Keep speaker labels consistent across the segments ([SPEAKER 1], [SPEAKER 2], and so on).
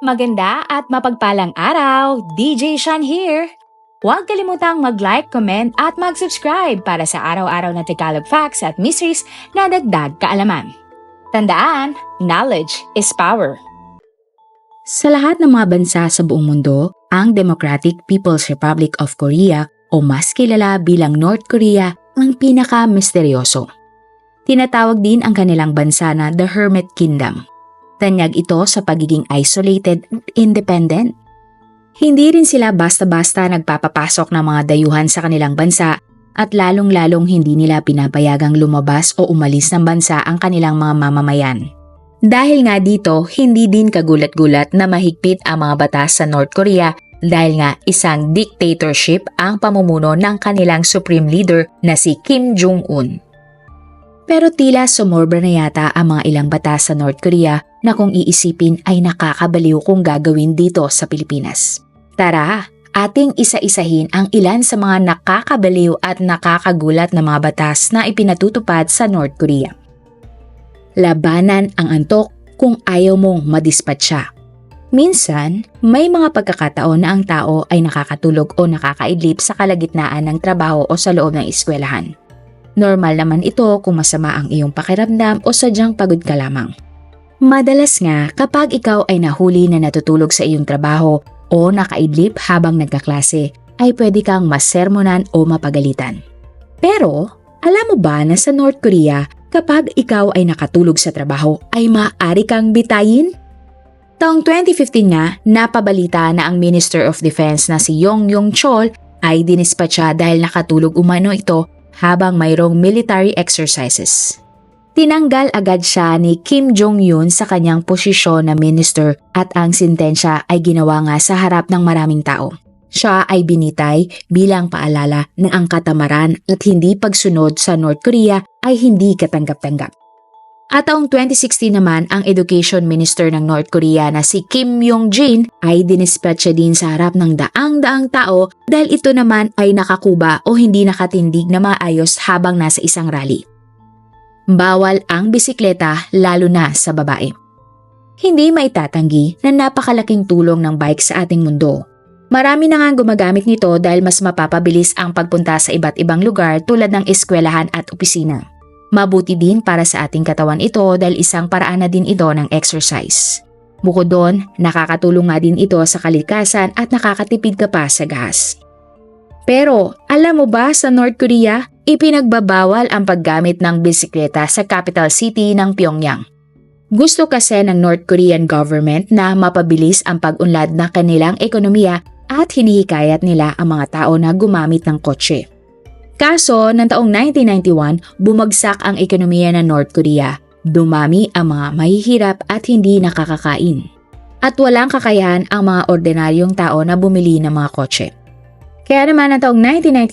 [SPEAKER 1] Maganda at mapagpalang araw, DJ Shan here! Huwag kalimutang mag-like, comment at mag-subscribe para sa araw-araw na Tagalog facts at mysteries na dagdag kaalaman. Tandaan, knowledge is power. Sa lahat ng mga bansa sa buong mundo, ang Democratic People's Republic of Korea o mas kilala bilang North Korea ang pinaka-misteryoso. Tinatawag din ang kanilang bansa na The Hermit Kingdom. Tanyag ito sa pagiging isolated at independent. Hindi rin sila basta-basta nagpapapasok ng mga dayuhan sa kanilang bansa at lalong-lalong hindi nila pinapayagang lumabas o umalis ng bansa ang kanilang mga mamamayan. Dahil nga dito, hindi din kagulat-gulat na mahigpit ang mga batas sa North Korea dahil nga isang dictatorship ang pamumuno ng kanilang supreme leader na si Kim Jong-un. Pero tila sumobra na yata ang mga ilang batas sa North Korea na kung iisipin ay nakakabaliw kung gagawin dito sa Pilipinas. Tara, ating isa-isahin ang ilan sa mga nakakabaliw at nakakagulat na mga batas na ipinatutupad sa North Korea. Labanan ang antok kung ayaw mong madispatcha. Minsan, may mga pagkakataon na ang tao ay nakakatulog o nakakaidlip sa kalagitnaan ng trabaho o sa loob ng eskwelahan. Normal naman ito kung masama ang iyong pakiramdam o sadyang pagod ka lamang. Madalas nga kapag ikaw ay nahuli na natutulog sa iyong trabaho o nakaidlip habang nagkaklase, ay pwede kang masermonan o mapagalitan. Pero, alam mo ba na sa North Korea, kapag ikaw ay nakatulog sa trabaho, ay maaari kang bitayin? Taong 2015 nga, napabalita na ang Minister of Defense na si Yong Yong Chol ay dinispatcha dahil nakatulog umano ito habang mayroong military exercises. Tinanggal agad siya ni Kim Jong-un sa kanyang posisyon na minister at ang sintensya ay ginawa nga sa harap ng maraming tao. Siya ay binitay bilang paalala na ang katamaran at hindi pagsunod sa North Korea ay hindi katanggap-tanggap. At taong 2016 naman, ang Education Minister ng North Korea na si Kim Yong-jin ay dinispatcha din sa harap ng daang-daang tao dahil ito naman ay nakakuba o hindi nakatindig na maayos habang nasa isang rally. Bawal ang bisikleta lalo na sa babae. Hindi maitatanggi na napakalaking tulong ng bike sa ating mundo. Marami na nga gumagamit nito dahil mas mapapabilis ang pagpunta sa iba't ibang lugar tulad ng eskwelahan at opisina. Mabuti din para sa ating katawan ito dahil isang paraan na din ito ng exercise. Bukod doon, nakakatulong nga din ito sa kalikasan at nakakatipid ka pa sa gas. Pero alam mo ba sa North Korea, ipinagbabawal ang paggamit ng bisikleta sa capital city ng Pyongyang. Gusto kasi ng North Korean government na mapabilis ang pag-unlad ng kanilang ekonomiya at hinihikayat nila ang mga tao na gumamit ng kotse. Kaso, ng taong 1991, bumagsak ang ekonomiya ng North Korea. Dumami ang mga mahihirap at hindi nakakakain. At walang kakayahan ang mga ordinaryong tao na bumili ng mga kotse. Kaya naman ng taong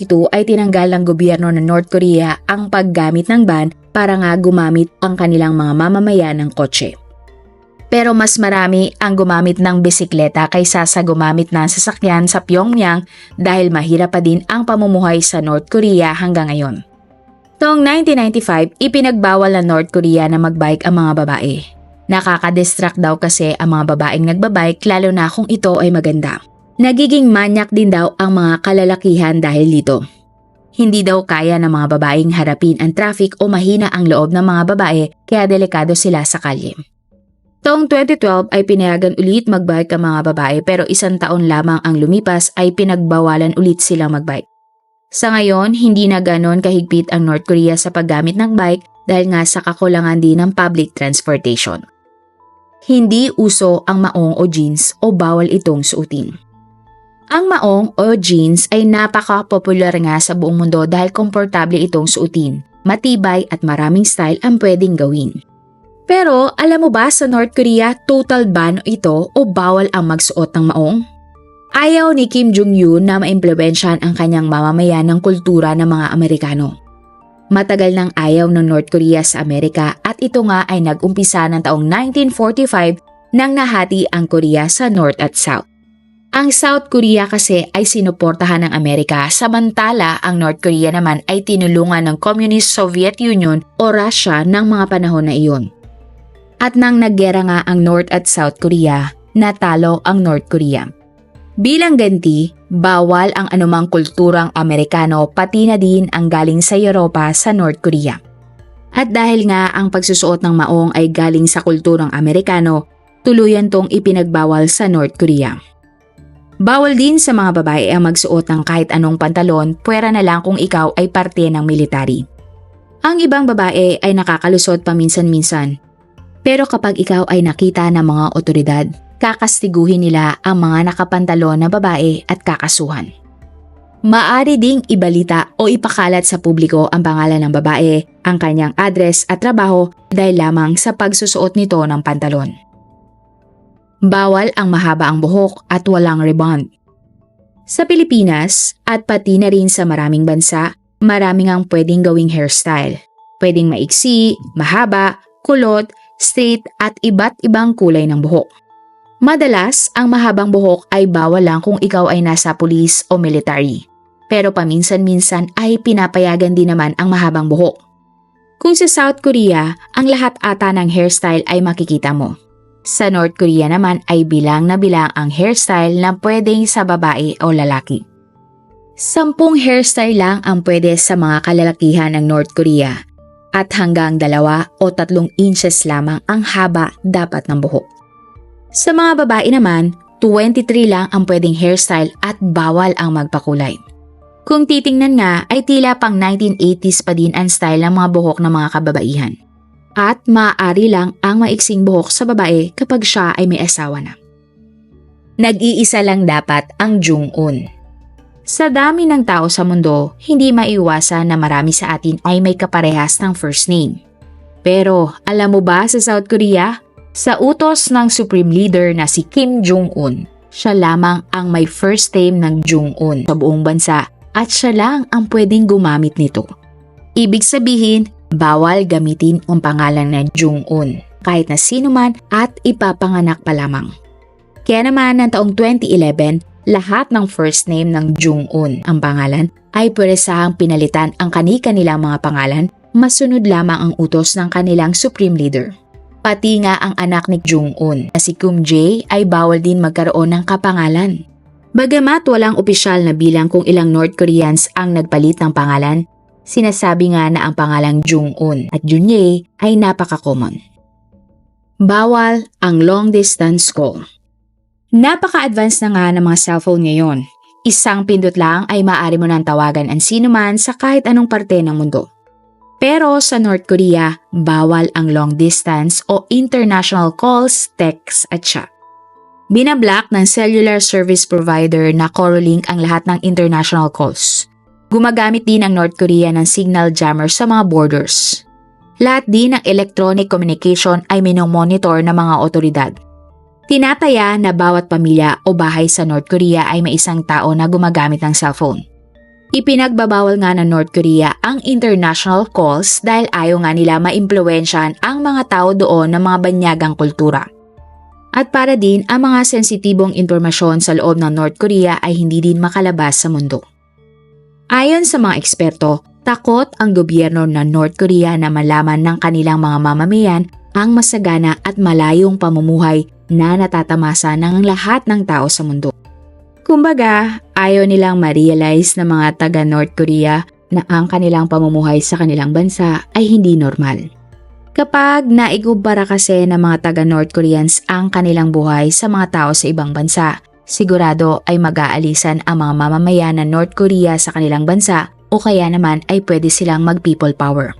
[SPEAKER 1] 1992 ay tinanggal ng gobyerno ng North Korea ang paggamit ng ban para nga gumamit ang kanilang mga mamamayan ng kotse. Pero mas marami ang gumamit ng bisikleta kaysa sa gumamit ng sasakyan sa Pyongyang dahil mahirap pa din ang pamumuhay sa North Korea hanggang ngayon. Taong 1995, ipinagbawal ng North Korea na magbike ang mga babae. Nakaka-distract daw kasi ang mga babaeng nagbabike lalo na kung ito ay maganda. Nagiging manyak din daw ang mga kalalakihan dahil dito. Hindi daw kaya ng mga babaeng harapin ang traffic o mahina ang loob ng mga babae kaya delikado sila sa kalye. Taong 2012 ay pinayagan ulit magbike ang mga babae pero isang taon lamang ang lumipas ay pinagbawalan ulit silang magbike. Sa ngayon, hindi na ganon kahigpit ang North Korea sa paggamit ng bike dahil nga sa kakulangan din ng public transportation. Hindi uso ang maong o jeans o bawal itong suotin. Ang maong o jeans ay napaka-popular nga sa buong mundo dahil komportable itong suotin, matibay at maraming style ang pwedeng gawin. Pero alam mo ba sa North Korea total ban ito o bawal ang magsuot ng maong? Ayaw ni Kim Jong-un na maimpluwensyahan ang kanyang mamamayan ng kultura ng mga Amerikano. Matagal nang ayaw ng North Korea sa Amerika at ito nga ay nag-umpisa ng taong 1945 nang nahati ang Korea sa North at South. Ang South Korea kasi ay sinuportahan ng Amerika samantala ang North Korea naman ay tinulungan ng Communist Soviet Union o Russia ng mga panahon na iyon. At nang naggera nga ang North at South Korea, natalo ang North Korea. Bilang ganti, bawal ang anumang kulturang Amerikano pati na din ang galing sa Europa sa North Korea. At dahil nga ang pagsusuot ng maong ay galing sa kulturang Amerikano, tuluyan tong ipinagbawal sa North Korea. Bawal din sa mga babae ang magsuot ng kahit anong pantalon, puwera na lang kung ikaw ay parte ng military. Ang ibang babae ay nakakalusot paminsan-minsan. Pero kapag ikaw ay nakita ng mga otoridad, kakastiguhin nila ang mga nakapantalon na babae at kakasuhan. Maari ding ibalita o ipakalat sa publiko ang pangalan ng babae, ang kanyang address at trabaho dahil lamang sa pagsusuot nito ng pantalon. Bawal ang mahaba ang buhok at walang rebond. Sa Pilipinas at pati na rin sa maraming bansa, maraming ang pwedeng gawing hairstyle. Pwedeng maiksi, mahaba, kulot, straight at iba't ibang kulay ng buhok. Madalas, ang mahabang buhok ay bawal lang kung ikaw ay nasa pulis o military. Pero paminsan-minsan ay pinapayagan din naman ang mahabang buhok. Kung sa South Korea, ang lahat ata ng hairstyle ay makikita mo. Sa North Korea naman ay bilang na bilang ang hairstyle na pwedeng sa babae o lalaki. Sampung hairstyle lang ang pwede sa mga kalalakihan ng North Korea at hanggang dalawa o tatlong inches lamang ang haba dapat ng buhok. Sa mga babae naman, 23 lang ang pwedeng hairstyle at bawal ang magpakulay. Kung titingnan nga ay tila pang 1980s pa din ang style ng mga buhok ng mga kababaihan at maaari lang ang maiksing buhok sa babae kapag siya ay may asawa na. Nag-iisa lang dapat ang Jung-un. Sa dami ng tao sa mundo, hindi maiwasan na marami sa atin ay may kaparehas ng first name. Pero alam mo ba sa South Korea, sa utos ng Supreme Leader na si Kim Jong-un, siya lamang ang may first name ng Jong-un sa buong bansa at siya lang ang pwedeng gumamit nito. Ibig sabihin, bawal gamitin ang pangalan na Jong-un kahit na sino man at ipapanganak pa lamang. Kaya naman ng taong 2011, lahat ng first name ng Jong-un ang pangalan ay pweresahang pinalitan ang kani-kanilang mga pangalan masunod lamang ang utos ng kanilang supreme leader. Pati nga ang anak ni Jong-un na si Kum Jae ay bawal din magkaroon ng kapangalan. Bagamat walang opisyal na bilang kung ilang North Koreans ang nagpalit ng pangalan, sinasabi nga na ang pangalang Jong-un at Junye ay napaka-common. Bawal ang long distance call. Napaka-advance na nga ng mga cellphone ngayon. Isang pindot lang ay maaari mo nang tawagan ang sino man sa kahit anong parte ng mundo. Pero sa North Korea, bawal ang long distance o international calls, texts at chat. Binablock ng cellular service provider na Corolink ang lahat ng international calls. Gumagamit din ang North Korea ng signal jammer sa mga borders. Lahat din ng electronic communication ay minomonitor ng mga otoridad. Tinataya na bawat pamilya o bahay sa North Korea ay may isang tao na gumagamit ng cellphone. Ipinagbabawal nga ng North Korea ang international calls dahil ayaw nga nila maimpluwensyahan ang mga tao doon ng mga banyagang kultura. At para din ang mga sensitibong impormasyon sa loob ng North Korea ay hindi din makalabas sa mundo. Ayon sa mga eksperto, takot ang gobyerno ng North Korea na malaman ng kanilang mga mamamayan ang masagana at malayong pamumuhay na natatamasa ng lahat ng tao sa mundo. Kumbaga, ayaw nilang ma-realize ng mga taga North Korea na ang kanilang pamumuhay sa kanilang bansa ay hindi normal. Kapag naigumpara kasi ng mga taga North Koreans ang kanilang buhay sa mga tao sa ibang bansa, sigurado ay mag-aalisan ang mga mamamayan ng North Korea sa kanilang bansa o kaya naman ay pwede silang mag-people power.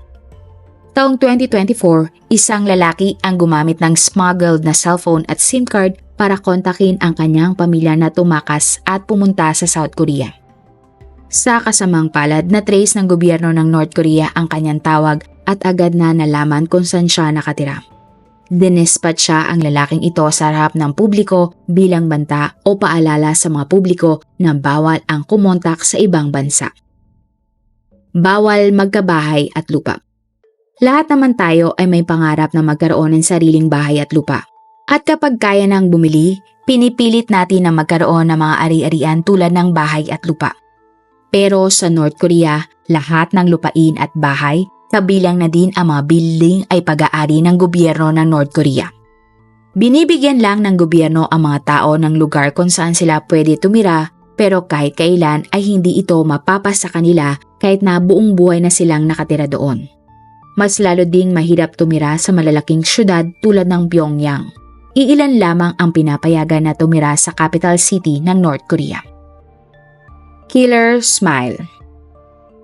[SPEAKER 1] Taong 2024, isang lalaki ang gumamit ng smuggled na cellphone at SIM card para kontakin ang kanyang pamilya na tumakas at pumunta sa South Korea. Sa kasamang palad na trace ng gobyerno ng North Korea ang kanyang tawag at agad na nalaman kung saan siya nakatira. Dinespat siya ang lalaking ito sa harap ng publiko bilang banta o paalala sa mga publiko na bawal ang kumontak sa ibang bansa. Bawal magkabahay at lupa. Lahat naman tayo ay may pangarap na magkaroon ng sariling bahay at lupa. At kapag kaya nang bumili, pinipilit natin na magkaroon ng mga ari-arian tulad ng bahay at lupa. Pero sa North Korea, lahat ng lupain at bahay, kabilang na din ang mga building ay pag-aari ng gobyerno ng North Korea. Binibigyan lang ng gobyerno ang mga tao ng lugar kung saan sila pwede tumira pero kahit kailan ay hindi ito mapapas sa kanila kahit na buong buhay na silang nakatira doon. Mas lalo ding mahirap tumira sa malalaking syudad tulad ng Pyongyang. Iilan lamang ang pinapayagan na tumira sa capital city ng North Korea. Killer Smile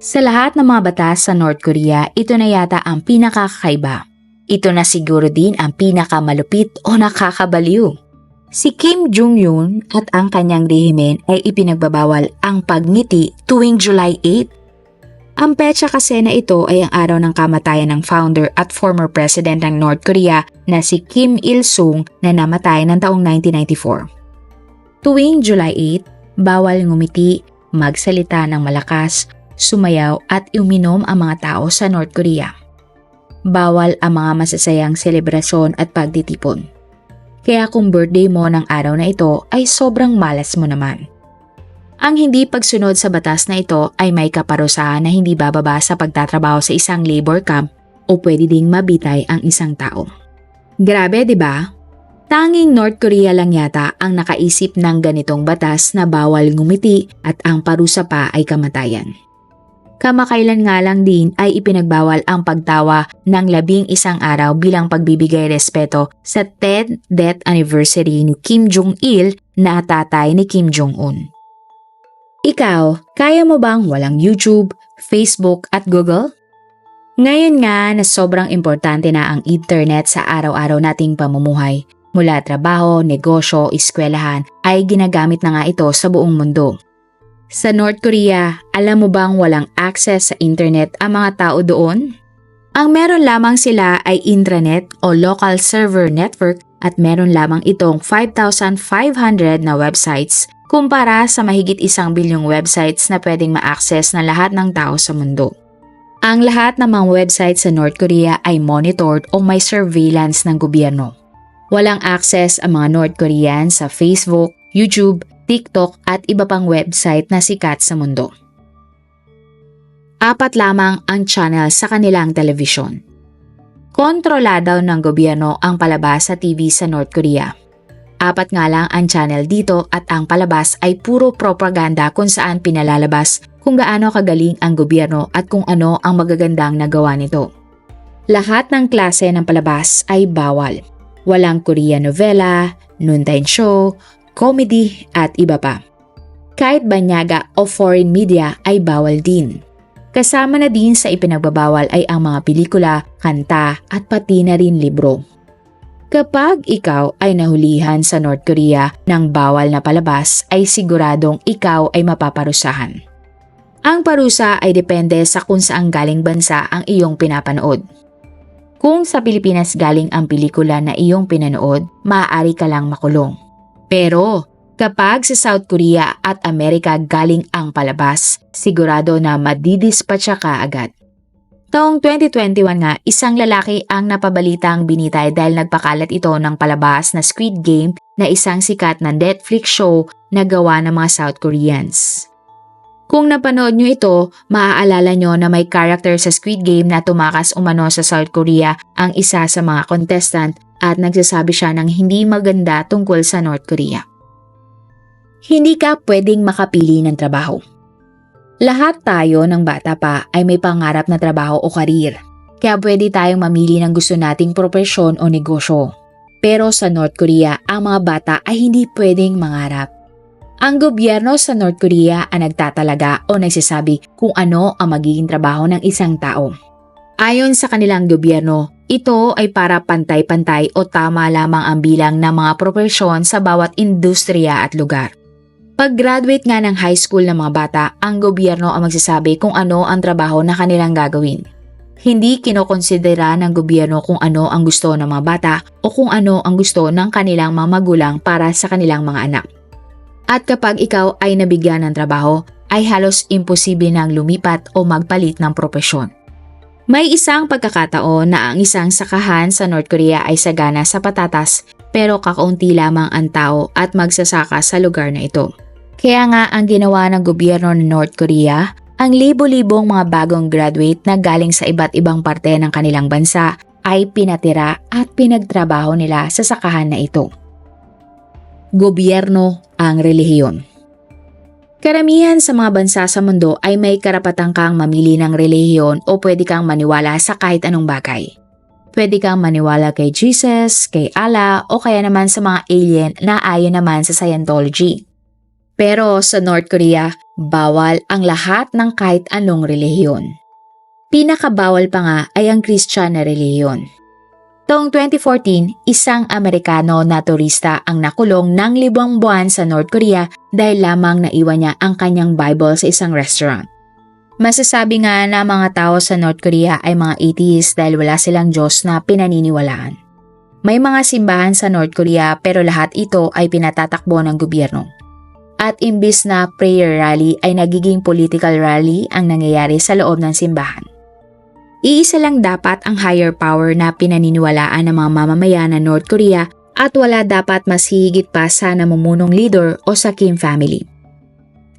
[SPEAKER 1] Sa lahat ng mga batas sa North Korea, ito na yata ang pinakakaiba. Ito na siguro din ang pinakamalupit o nakakabaliw. Si Kim Jong-un at ang kanyang rehimen ay ipinagbabawal ang pagngiti tuwing July 8. Ang petsa kasi na ito ay ang araw ng kamatayan ng founder at former president ng North Korea na si Kim Il-sung na namatay ng taong 1994. Tuwing July 8, bawal ngumiti, magsalita ng malakas, sumayaw at uminom ang mga tao sa North Korea bawal ang mga masasayang selebrasyon at pagtitipon. Kaya kung birthday mo ng araw na ito ay sobrang malas mo naman. Ang hindi pagsunod sa batas na ito ay may kaparusahan na hindi bababa sa pagtatrabaho sa isang labor camp o pwede ding mabitay ang isang tao. Grabe, di ba? Tanging North Korea lang yata ang nakaisip ng ganitong batas na bawal ngumiti at ang parusa pa ay kamatayan. Kamakailan nga lang din ay ipinagbawal ang pagtawa ng labing isang araw bilang pagbibigay respeto sa 10th death anniversary ni Kim Jong-il na tatay ni Kim Jong-un. Ikaw, kaya mo bang walang YouTube, Facebook at Google? Ngayon nga na sobrang importante na ang internet sa araw-araw nating pamumuhay, mula trabaho, negosyo, eskwelahan ay ginagamit na nga ito sa buong mundo. Sa North Korea, alam mo bang walang access sa internet ang mga tao doon? Ang meron lamang sila ay intranet o local server network at meron lamang itong 5,500 na websites kumpara sa mahigit isang bilyong websites na pwedeng ma-access ng lahat ng tao sa mundo. Ang lahat ng mga websites sa North Korea ay monitored o may surveillance ng gobyerno. Walang access ang mga North Korean sa Facebook, YouTube, TikTok at iba pang website na sikat sa mundo. Apat lamang ang channel sa kanilang telebisyon. Kontrolado ng gobyerno ang palabas sa TV sa North Korea. Apat nga lang ang channel dito at ang palabas ay puro propaganda kung saan pinalalabas kung gaano kagaling ang gobyerno at kung ano ang magagandang nagawa nito. Lahat ng klase ng palabas ay bawal. Walang Korean novela, noontime show, comedy at iba pa. Kahit banyaga o foreign media ay bawal din. Kasama na din sa ipinagbabawal ay ang mga pelikula, kanta at pati na rin libro. Kapag ikaw ay nahulihan sa North Korea ng bawal na palabas ay siguradong ikaw ay mapaparusahan. Ang parusa ay depende sa kung saan galing bansa ang iyong pinapanood. Kung sa Pilipinas galing ang pelikula na iyong pinanood, maaari ka lang makulong. Pero kapag sa South Korea at Amerika galing ang palabas, sigurado na madidispatcha ka agad. Taong 2021 nga, isang lalaki ang napabalitang binitay dahil nagpakalat ito ng palabas na Squid Game na isang sikat na Netflix show na gawa ng mga South Koreans. Kung napanood nyo ito, maaalala nyo na may character sa Squid Game na tumakas umano sa South Korea ang isa sa mga contestant at nagsasabi siya ng hindi maganda tungkol sa North Korea. Hindi ka pwedeng makapili ng trabaho. Lahat tayo ng bata pa ay may pangarap na trabaho o karir. Kaya pwede tayong mamili ng gusto nating propesyon o negosyo. Pero sa North Korea, ang mga bata ay hindi pwedeng mangarap. Ang gobyerno sa North Korea ang nagtatalaga o nagsasabi kung ano ang magiging trabaho ng isang tao. Ayon sa kanilang gobyerno, ito ay para pantay-pantay o tama lamang ang bilang ng mga propesyon sa bawat industriya at lugar. Pag-graduate nga ng high school ng mga bata, ang gobyerno ang magsasabi kung ano ang trabaho na kanilang gagawin. Hindi kinokonsidera ng gobyerno kung ano ang gusto ng mga bata o kung ano ang gusto ng kanilang mga magulang para sa kanilang mga anak. At kapag ikaw ay nabigyan ng trabaho, ay halos imposible nang lumipat o magpalit ng propesyon. May isang pagkakataon na ang isang sakahan sa North Korea ay sagana sa patatas pero kakaunti lamang ang tao at magsasaka sa lugar na ito. Kaya nga ang ginawa ng gobyerno ng North Korea, ang libo-libong mga bagong graduate na galing sa iba't ibang parte ng kanilang bansa ay pinatira at pinagtrabaho nila sa sakahan na ito. Gobyerno ang relihiyon. Karamihan sa mga bansa sa mundo ay may karapatan kang mamili ng relihiyon o pwede kang maniwala sa kahit anong bagay. Pwede kang maniwala kay Jesus, kay Allah o kaya naman sa mga alien na ayon naman sa Scientology. Pero sa North Korea, bawal ang lahat ng kahit anong relihiyon. Pinakabawal pa nga ay ang Christian na relihiyon. Taong 2014, isang Amerikano na turista ang nakulong ng libang buwan sa North Korea dahil lamang naiwan niya ang kanyang Bible sa isang restaurant. Masasabi nga na mga tao sa North Korea ay mga atheist dahil wala silang Diyos na pinaniniwalaan. May mga simbahan sa North Korea pero lahat ito ay pinatatakbo ng gobyerno. At imbis na prayer rally ay nagiging political rally ang nangyayari sa loob ng simbahan. Iisa lang dapat ang higher power na pinaniniwalaan ng mga mamamayan ng North Korea at wala dapat mas higit pa sa namumunong leader o sa Kim family.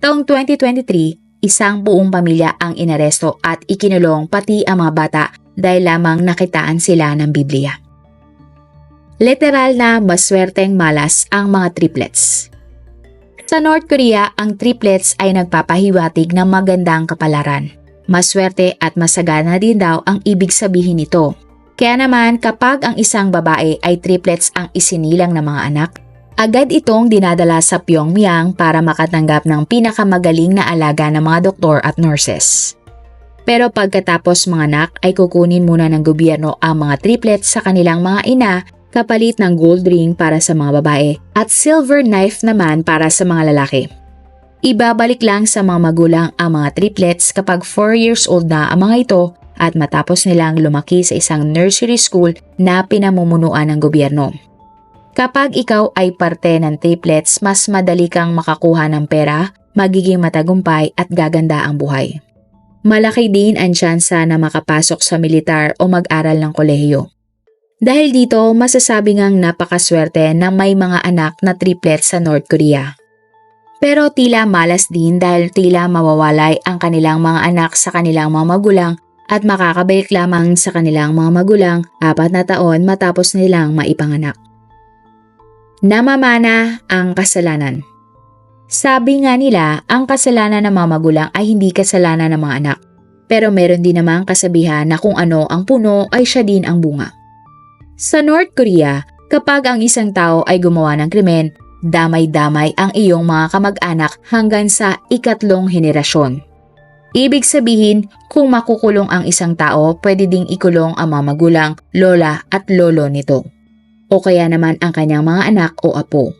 [SPEAKER 1] Taong 2023, isang buong pamilya ang inaresto at ikinulong pati ang mga bata dahil lamang nakitaan sila ng Biblia. Literal na maswerteng malas ang mga triplets. Sa North Korea, ang triplets ay nagpapahiwatig ng magandang kapalaran. Maswerte at masagana din daw ang ibig sabihin nito. Kaya naman kapag ang isang babae ay triplets ang isinilang ng mga anak, agad itong dinadala sa Pyongyang para makatanggap ng pinakamagaling na alaga ng mga doktor at nurses. Pero pagkatapos mga anak ay kukunin muna ng gobyerno ang mga triplets sa kanilang mga ina kapalit ng gold ring para sa mga babae at silver knife naman para sa mga lalaki. Ibabalik lang sa mga magulang ang mga triplets kapag 4 years old na ang mga ito at matapos nilang lumaki sa isang nursery school na pinamumunuan ng gobyerno. Kapag ikaw ay parte ng triplets, mas madali kang makakuha ng pera, magiging matagumpay at gaganda ang buhay. Malaki din ang tsansa na makapasok sa militar o mag-aral ng kolehiyo. Dahil dito, masasabi ngang napakaswerte na may mga anak na triplets sa North Korea. Pero tila malas din dahil tila mawawalay ang kanilang mga anak sa kanilang mga magulang at makakabalik lamang sa kanilang mga magulang apat na taon matapos nilang maipanganak. Namamana ang kasalanan. Sabi nga nila, ang kasalanan ng mga magulang ay hindi kasalanan ng mga anak. Pero meron din namang kasabihan na kung ano ang puno ay siya din ang bunga. Sa North Korea, kapag ang isang tao ay gumawa ng krimen, damay-damay ang iyong mga kamag-anak hanggang sa ikatlong henerasyon. Ibig sabihin, kung makukulong ang isang tao, pwede ding ikulong ang mga magulang, lola at lolo nito. O kaya naman ang kanyang mga anak o apo.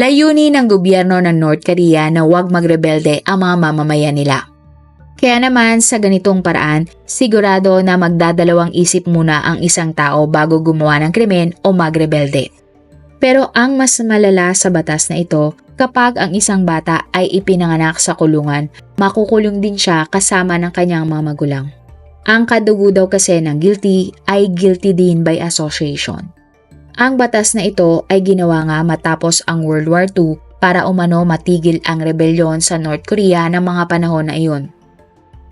[SPEAKER 1] Layunin ng gobyerno ng North Korea na huwag magrebelde ang mga mamamayan nila. Kaya naman sa ganitong paraan, sigurado na magdadalawang isip muna ang isang tao bago gumawa ng krimen o magrebelde. Pero ang mas malala sa batas na ito, kapag ang isang bata ay ipinanganak sa kulungan, makukulong din siya kasama ng kanyang mga magulang. Ang kadugo daw kasi ng guilty ay guilty din by association. Ang batas na ito ay ginawa nga matapos ang World War II para umano matigil ang rebelyon sa North Korea ng mga panahon na iyon.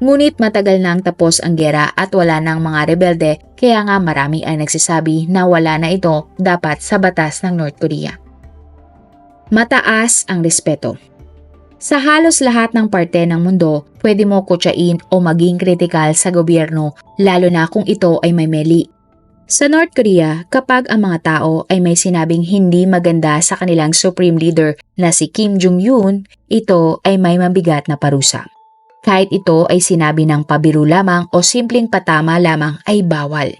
[SPEAKER 1] Ngunit matagal nang tapos ang gera at wala nang mga rebelde kaya nga marami ay nagsasabi na wala na ito dapat sa batas ng North Korea. Mataas ang respeto. Sa halos lahat ng parte ng mundo, pwede mo kutsain o maging kritikal sa gobyerno lalo na kung ito ay may meli. Sa North Korea, kapag ang mga tao ay may sinabing hindi maganda sa kanilang supreme leader na si Kim Jong-un, ito ay may mabigat na parusa. Kahit ito ay sinabi ng pabiru lamang o simpleng patama lamang ay bawal.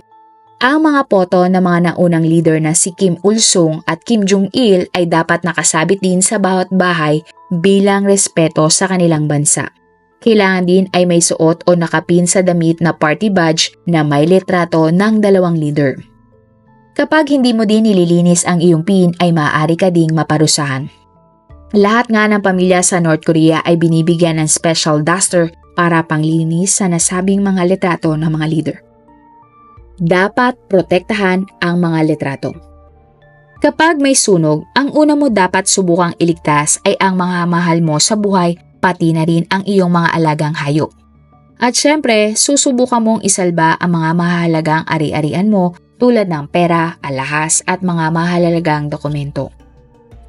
[SPEAKER 1] Ang mga poto ng mga naunang leader na si Kim Il-sung at Kim Jong-il ay dapat nakasabit din sa bawat bahay bilang respeto sa kanilang bansa. Kailangan din ay may suot o nakapin sa damit na party badge na may litrato ng dalawang leader. Kapag hindi mo din nililinis ang iyong pin ay maaari ka ding maparusahan. Lahat nga ng pamilya sa North Korea ay binibigyan ng special duster para panglinis sa nasabing mga litrato ng mga leader. Dapat protektahan ang mga litrato. Kapag may sunog, ang una mo dapat subukang iligtas ay ang mga mahal mo sa buhay pati na rin ang iyong mga alagang hayop. At syempre, susubukan mong isalba ang mga mahalagang ari-arian mo tulad ng pera, alahas at mga mahalagang dokumento.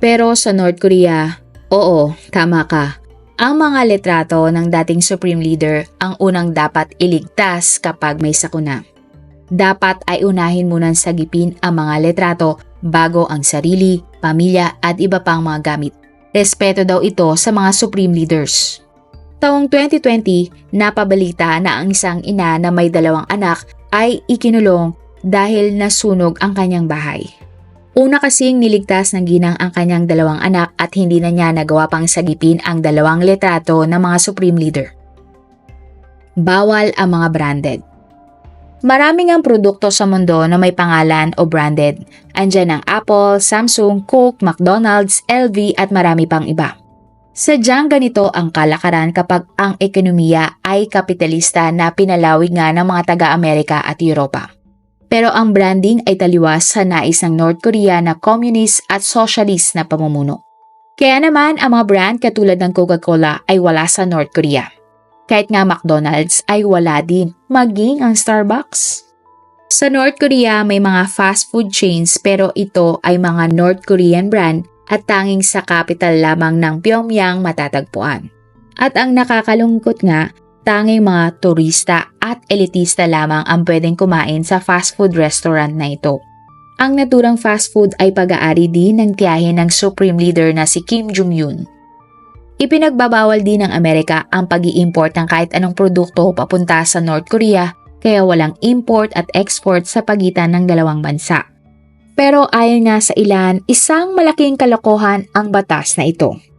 [SPEAKER 1] Pero sa North Korea, oo, tama ka. Ang mga litrato ng dating Supreme Leader ang unang dapat iligtas kapag may sakuna. Dapat ay unahin munang sagipin ang mga litrato bago ang sarili, pamilya at iba pang mga gamit. Respeto daw ito sa mga Supreme Leaders. Taong 2020, napabalita na ang isang ina na may dalawang anak ay ikinulong dahil nasunog ang kanyang bahay. Una kasing niligtas ng ginang ang kanyang dalawang anak at hindi na niya nagawa pang sagipin ang dalawang litrato ng mga Supreme Leader. Bawal ang mga branded. Maraming ang produkto sa mundo na may pangalan o branded. Andyan ang Apple, Samsung, Coke, McDonald's, LV at marami pang iba. Sadyang ganito ang kalakaran kapag ang ekonomiya ay kapitalista na pinalawig nga ng mga taga-Amerika at Europa. Pero ang branding ay taliwas sa nais ng North Korea na communist at socialist na pamumuno. Kaya naman ang mga brand katulad ng Coca-Cola ay wala sa North Korea. Kahit nga McDonald's ay wala din, maging ang Starbucks. Sa North Korea may mga fast food chains pero ito ay mga North Korean brand at tanging sa capital lamang ng Pyongyang matatagpuan. At ang nakakalungkot nga, tanging mga turista at elitista lamang ang pwedeng kumain sa fast food restaurant na ito. Ang naturang fast food ay pag-aari din ng tiyahin ng Supreme Leader na si Kim Jong-un. Ipinagbabawal din ng Amerika ang pag import ng kahit anong produkto papunta sa North Korea kaya walang import at export sa pagitan ng dalawang bansa. Pero ayon nga sa ilan, isang malaking kalokohan ang batas na ito.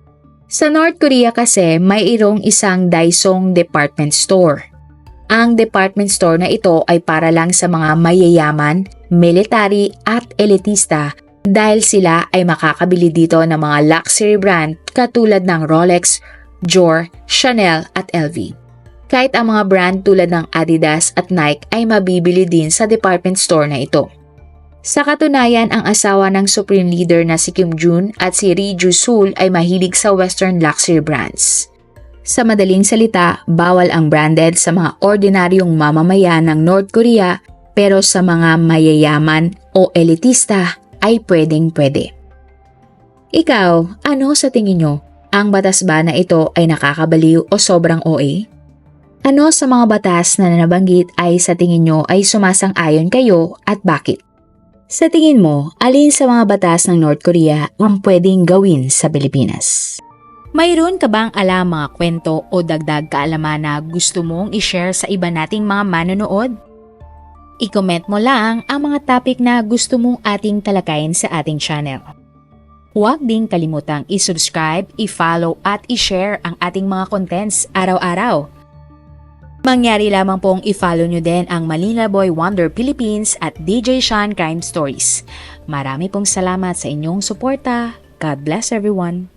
[SPEAKER 1] Sa North Korea kasi mayroong isang Daisong department store. Ang department store na ito ay para lang sa mga mayayaman, military at elitista dahil sila ay makakabili dito ng mga luxury brand katulad ng Rolex, Dior, Chanel at LV. Kahit ang mga brand tulad ng Adidas at Nike ay mabibili din sa department store na ito. Sa katunayan, ang asawa ng Supreme Leader na si Kim Jun at si Ri Ju-sul ay mahilig sa Western luxury brands. Sa madaling salita, bawal ang branded sa mga ordinaryong mamamayan ng North Korea pero sa mga mayayaman o elitista ay pwedeng pwede. Ikaw, ano sa tingin nyo? Ang batas ba na ito ay nakakabaliw o sobrang OA? Ano sa mga batas na nabanggit ay sa tingin nyo ay sumasang-ayon kayo at bakit? Sa tingin mo, alin sa mga batas ng North Korea ang pwedeng gawin sa Pilipinas? Mayroon ka bang alam mga kwento o dagdag kaalaman na gusto mong i-share sa iba nating mga manonood? I-comment mo lang ang mga topic na gusto mong ating talakayin sa ating channel. Huwag ding kalimutang i-subscribe, i-follow at i-share ang ating mga contents araw-araw. Mangyari lamang pong i-follow nyo din ang Malina Boy Wonder Philippines at DJ Sean Crime Stories. Marami pong salamat sa inyong suporta. God bless everyone.